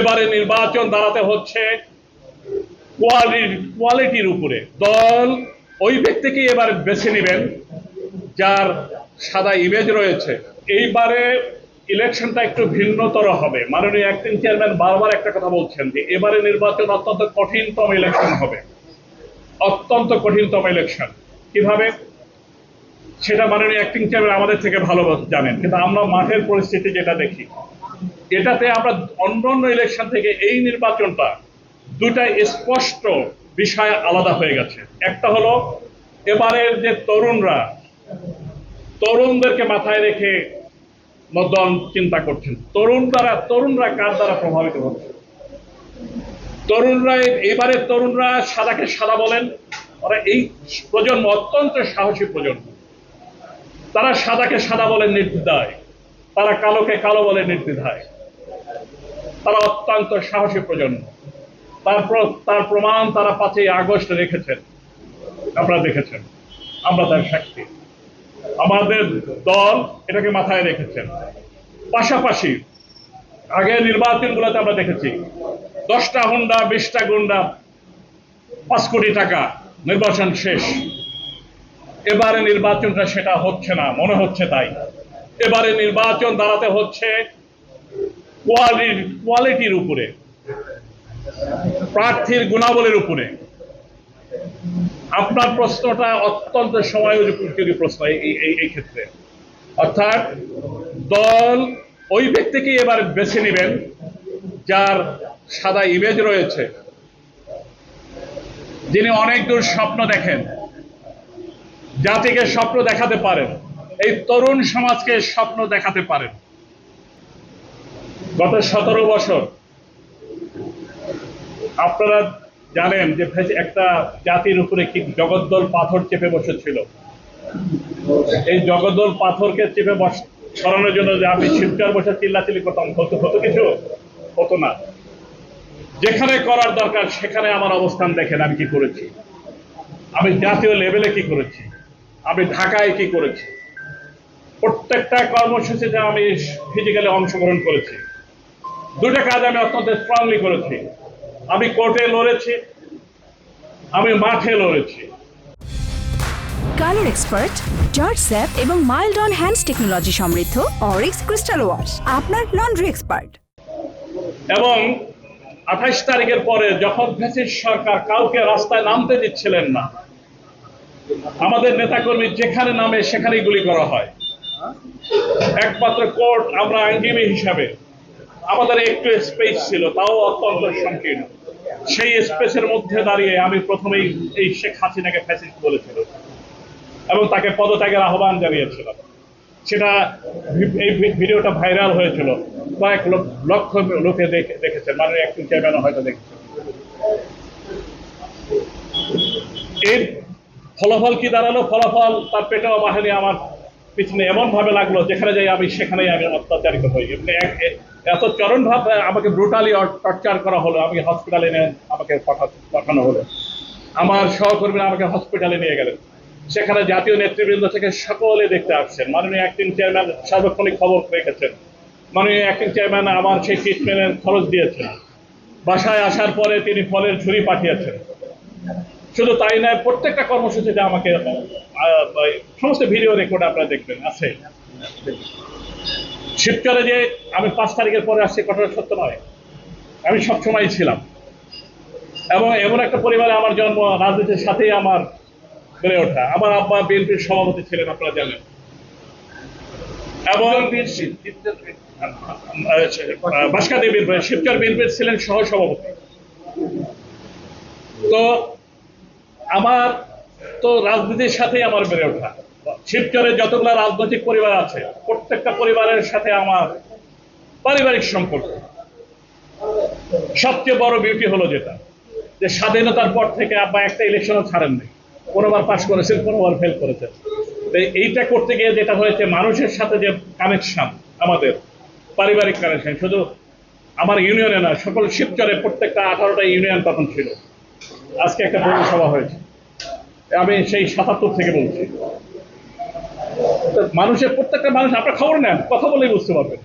এবারে নির্বাচন দাঁড়াতে হচ্ছে কোয়ালিটির কোয়ালিটির উপরে। দল ওই ব্যক্তিকেই এবার বেছে নেবেন, যার সাদা ইমেজ রয়েছে। এইবারে ইলেকশনটা একটু ভিন্নতর হবে। মাননীয় অ্যাক্টিং চেয়ারম্যান বারবার একটা কথা বলছেন যে, এবারে নির্বাচন অত্যন্ত কঠিনতম ইলেকশন হবে। অত্যন্ত কঠিনতম ইলেকশন কীভাবে? সেটা মাননীয় অ্যাক্টিং চেয়ারম্যান আমাদের থেকে ভালো জানেন। কিন্তু আমরা মাঠের পরিস্থিতি যেটা দেখি এটাতে আমরা অন্য অন্য ইলেকশন থেকে এই নির্বাচনটা দুটা স্পষ্ট বিষয় আলাদা হয়ে গেছে। একটা হলো, এবারের যে তরুণরা, তরুণদেরকে মাথায় রেখে দল চিন্তা করছেন। তরুণ দ্বারা, তরুণরা কার দ্বারা প্রভাবিত হচ্ছে? তরুণরা এবারের তরুণরা সাদাকে সাদা বলেন, ওরা এই প্রজন্ম অত্যন্ত সাহসী প্রজন্ম। তারা সাদাকে সাদা বলে নির্দ্বিধায়, তারা কালোকে কালো বলে নির্দ্বিধায়। তারা অত্যন্ত সাহসী প্রজন্ম। তারপর তার প্রমাণ তারা পাঁচই আগস্ট রেখেছেন। আপনারা দেখেছেন। আমরা তার সাক্ষী। আমাদের দল এটাকে মাথায় রেখেছেন। পাশাপাশি আগে নির্বাচনগুলোতে আমরা দেখেছি, দশটা হুন্ডা, বিশটা গুন্ডা, পাঁচ কোটি টাকা নির্বাচন শেষ। এবারে নির্বাচনটা সেটা হচ্ছে না, মনে হচ্ছে তাই। এবারে নির্বাচন দাঁড়াতে হচ্ছে কোয়ালিটির উপরে, প্রার্থীর গুণাবলীর উপরে। আপনার প্রশ্নটা অত্যন্ত সময় উপযোগী প্রশ্ন, এই ক্ষেত্রে। অর্থাৎ, দল ওই ব্যক্তিকেই এবার বেছে নেবেন যার সাদা ইমেজ রয়েছে। যিনি অনেক দূর স্বপ্ন দেখেন, জাতিকে স্বপ্ন দেখাতে পারেন, এই তরুণ সমাজকে স্বপ্ন দেখাতে পারেন। গত সতেরো বছর। আপনারা জানেন যে একটা জাতির উপরে কি জগদ্দল পাথর চেপে বসেছিল। এই জগদ্দল পাথরকে চেপে বস সরানোর জন্য যে আমি শিবটার বসে চিল্লাচিল্লি করতাম, হতো হতো কিছু? হতো না। যেখানে করার দরকার, সেখানে আমার অবস্থান দেখেন আমি কি করেছি। আমি জাতীয় লেভেলে কি করেছি? আমি ঢাকায় কি করেছি? প্রত্যেকটা কর্মসূচিতে আমি ফিজিক্যালি অংশগ্রহণ করেছি। দুটা কাজ আমি অত্যন্ত স্ট্রংলি করেছি। আমি কোর্টে লড়েছি আমি মাঠে লড়েছি। কালার এক্সপার্ট জর্জ স্যাপ এবং মাইল্ড অন হ্যান্ডস টেকনোলজি সমৃদ্ধ অরিক্স ক্রিস্টাল ওয়াশ আপনার লন্ড্রি এক্সপার্ট এবং আঠাইশ তারিখের পরে যখন ফ্যাসিস্ট সরকার কাউকে রাস্তায় নামতে দিচ্ছিলেন না আমাদের নেতাকর্মী যেখানে নামে সেখানেই গুলি করা হয়। একমাত্র কোর্ট আমরা আইনজীবী হিসাবে আমাদের একটু স্পেস ছিল, তাও অত্যন্ত সংকীর্ণ। সেই স্পেসের মধ্যে দাঁড়িয়ে আমি প্রথমেই এই শেখ হাসিনাকে ফ্যাসিস্ট বলেছিল এবং তাকে পদত্যাগের আহ্বান জানিয়েছিলাম। সেটা এই ভিডিওটা ভাইরাল হয়েছিল। কয়েক লোক- লক্ষ লোকে দেখে দেখেছেন মানে একটু চেয়ারম্যানও হয়তো দেখেছেন এর ফলাফল কি দাঁড়াল? ফলাফল তার পেটেও বাহিনী আমার পিছনে এমন ভাবে লাগল যেখানে যাই আমি, সেখানেই আমি অত্যাচারিত হই। এত চরম ভাবে আমাকে ব্রুটালি টর্চার করা হলো, আমি হসপিটালে এনে আমাকে পাঠানো হলো। আমার সহকর্মীরা আমাকে হসপিটালে নিয়ে গেলেন। সেখানে জাতীয় নেতৃবৃন্দ থেকে সকলে দেখতে আসছেন। মাননীয় অ্যাক্টিং চেয়ারম্যান সার্বক্ষণিক খবর রেখেছেন। মাননীয় অ্যাক্টিং চেয়ারম্যান আমার সেই ট্রিটমেন্টের খরচ দিয়েছেন। বাসায় আসার পরে তিনি ফলের ঝুড়ি পাঠিয়েছেন। শুধু তাই নয়, প্রত্যেকটা কর্মসূচিতে আমাকে সমস্ত ভিডিও রেকর্ড আপনারা দেখবেন আছে। শিবচরে যে আমি পাঁচ তারিখের পরে আসছি কঠোর সত্য নয়। আমি সবসময় ছিলাম। এবং এমন একটা পরিবারে আমার জন্ম রাজনীতির সাথেই আমার বেড়ে ওঠা। আমার আব্বা বিএনপির সভাপতি ছিলেন আপনারা জানেন। এবং বাসকাদি বিএনপি শিবচর বিএনপির ছিলেন সহ সভাপতি তো আমার তো রাজনীতির সাথেই আমার বেড়ে ওঠা। শিবচরে যতগুলো রাজনৈতিক পরিবার আছে, প্রত্যেকটা পরিবারের সাথে আমার পারিবারিক সম্পর্ক। সবচেয়ে বড় বিউটি হলো যেটা, যে স্বাধীনতার পর থেকে আব্বা একটা ইলেকশনও ছাড়েন নাই কোনোবার পাশ করেছেন, কোনোবার ফেল করেছেন। এইটা করতে গিয়ে যেটা হয়েছে, মানুষের সাথে যে কানেকশন আমাদের, পারিবারিক কানেকশন শুধু আমার ইউনিয়নে না, সকল শিবচরে প্রত্যেকটা আঠারোটা ইউনিয়ন তখন ছিল। আজকে একটা পৌরসভা হয়েছে। আমি সেই সাতাত্তর থেকে বলছি। মানুষের প্রত্যেকটা মানুষ, আপনার খবর নেন, কথা বলেই বুঝতে পারবেন।